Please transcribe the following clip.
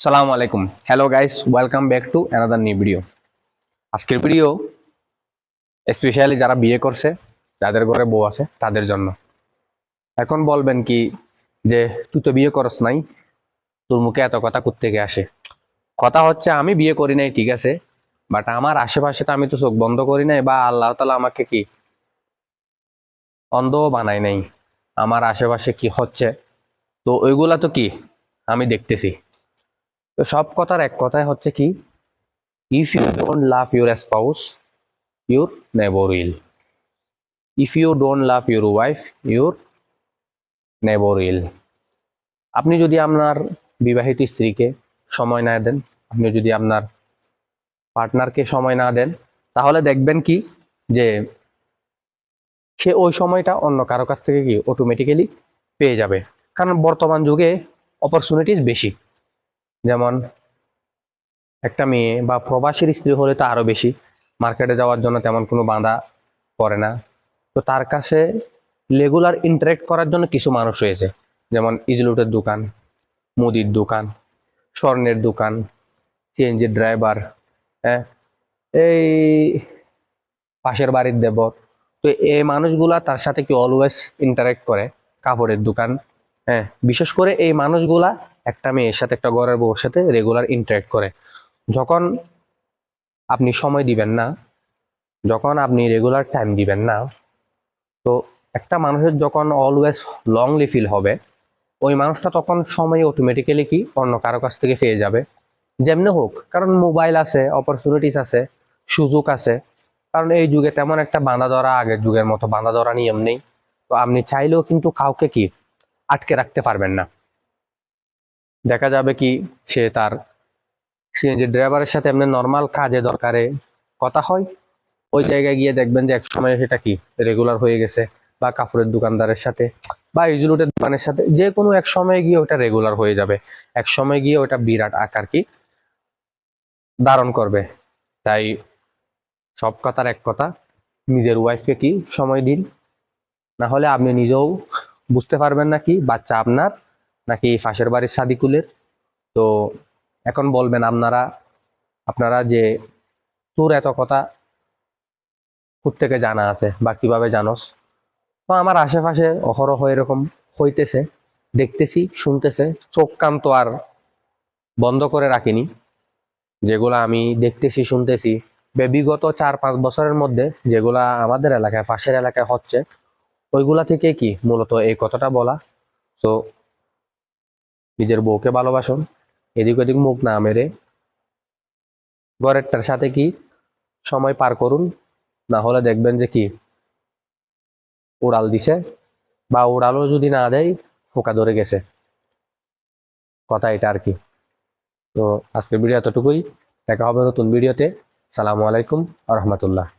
সালামু আলাইকুম। Hello guys welcome back to another new video আজকের ভিডিও স্পেশালি যারা বিয়ে করছে, যাদের ঘরে বউ আছে, তাদের জন্য। এখন বলবেন কি যে, তুই তো বিয়ে করস নাই, তোর মুখে এত কথা থেকে আসে? কথা হচ্ছে, আমি বিয়ে করি নাই, ঠিক আছে বাট আমার আশেপাশে তো আমি তো চোখ বন্ধ করি নাই, বা আল্লাহ তালা আমাকে কি অন্ধও বানাই নাই? আমার আশেপাশে কি হচ্ছে? তো ওইগুলা তো কি? আমি দেখতেছি। তো সব কথার এক কথায় হচ্ছে কি if you don't love your spouse your neighbour will if you don't love your wife your neighbour will আপনি যদি আপনার বিবাহিত স্ত্রীকে সময় না দেন, আপনি যদি আপনার পার্টনারকে সময় না দেন, তাহলে দেখবেন কি যে সে ওই সময়টা অন্য কারও কাছ থেকে কি অটোমেটিক্যালি পেয়ে যাবে। কারণ বর্তমান যুগে অপরচুনিটিস বেশি। যেমন একটা মেয়ে বা প্রবাসীর স্ত্রী হলে তো আরও বেশি। মার্কেটে যাওয়ার জন্য তেমন কোনো বাধা পড়ে না। তো তার কাছে রেগুলার ইন্টারেক্ট করার জন্য কিছু মানুষ রয়েছে। যেমন ইজলুটের দোকান, মুদির দোকান, স্বর্ণের দোকান সিএনজি ড্রাইভার হ্যাঁ? এই পাশের বাড়ির দেবর। তো এই মানুষগুলা তার সাথে কি অলওয়েজ ইন্টারেক্ট করে? কাপড়ের দোকান হ্যাঁ বিশেষ করে এই মানুষগুলা একটা মেয়ের সাথে, একটা ঘরের বউর সাথে রেগুলার ইন্টারেক্ট করে। যখন আপনি সময় দিবেন না, যখন আপনি রেগুলার টাইম দিবেন না, তো একটা মানুষের যখন অলওয়েজ লংলি ফিল হবে, ওই মানুষটা তখন সময় অটোমেটিক্যালি কি অন্য কারও কাছ থেকে পেয়ে যাবে। যেমনি হোক, কারণ মোবাইল আছে অপরচুনিটিস আছে, সুযোগ আছে। কারণ এই যুগে তেমন একটা বাঁধা ধরা, আগের যুগের মতো বাঁধা ধরা নিয়ম নেই। তো আপনি চাইলেও কিন্তু কাউকে কি আটকে রাখতে পারবেন না। দেখা যাবে কি সে তার সিএনজি ড্রাইভারের সাথে এমনি নর্মাল কাজে দরকারে কথা হয়, ওই জায়গায় গিয়ে দেখবেন যে এক সময় সেটা কি রেগুলার হয়ে গেছে বা কাপড়ের দোকানদারের সাথে বা ইজুলুটের দোকানের সাথে, যে কোনো এক সময় গিয়ে ওটা রেগুলার হয়ে যাবে। এক সময় গিয়ে ওটা বিরাট আকার কি ধারণ করবে। তাই সব কথার এক কথা, নিজের ওয়াইফকে কি সময় দিন না হলে আপনি নিজেও বুঝতে পারবেন না কি বাচ্চা আপনার, নাকি পাশের বাড়ির সাদিকুলের? তো এখন বলবেন আপনারা আপনারা যে তোর এত কথা থেকে জানা আছে বা কীভাবে জানোস? তো আমার আশেপাশে অহরহ এরকম হইতেছে, দেখতেছি, শুনতেছে, চোখ কান তো আর বন্ধ করে রাখিনি। যেগুলা আমি দেখতেছি, শুনতেছি বিগত চার পাঁচ বছরের মধ্যে যেগুলা আমাদের এলাকায়, পাশের এলাকায় হচ্ছে ওইগুলা থেকে কি মূলত এই কথাটা বলা? তো নিজের বউকে ভালোবাসুন, এদিক ওদিক মুখ না মেরে। ঘরেরটার সাথে কি সময় পার করুন? না হলে দেখবেন যে কি উড়াল দিছে, বা উড়ালও যদি না দেয় ফোকা ধরে গেছে। কথা এটা আর কি। তো, আজকের ভিডিও এতটুকুই। দেখা হবে নতুন ভিডিওতে। সালামু আলাইকুম আ রহমতুল্লাহ।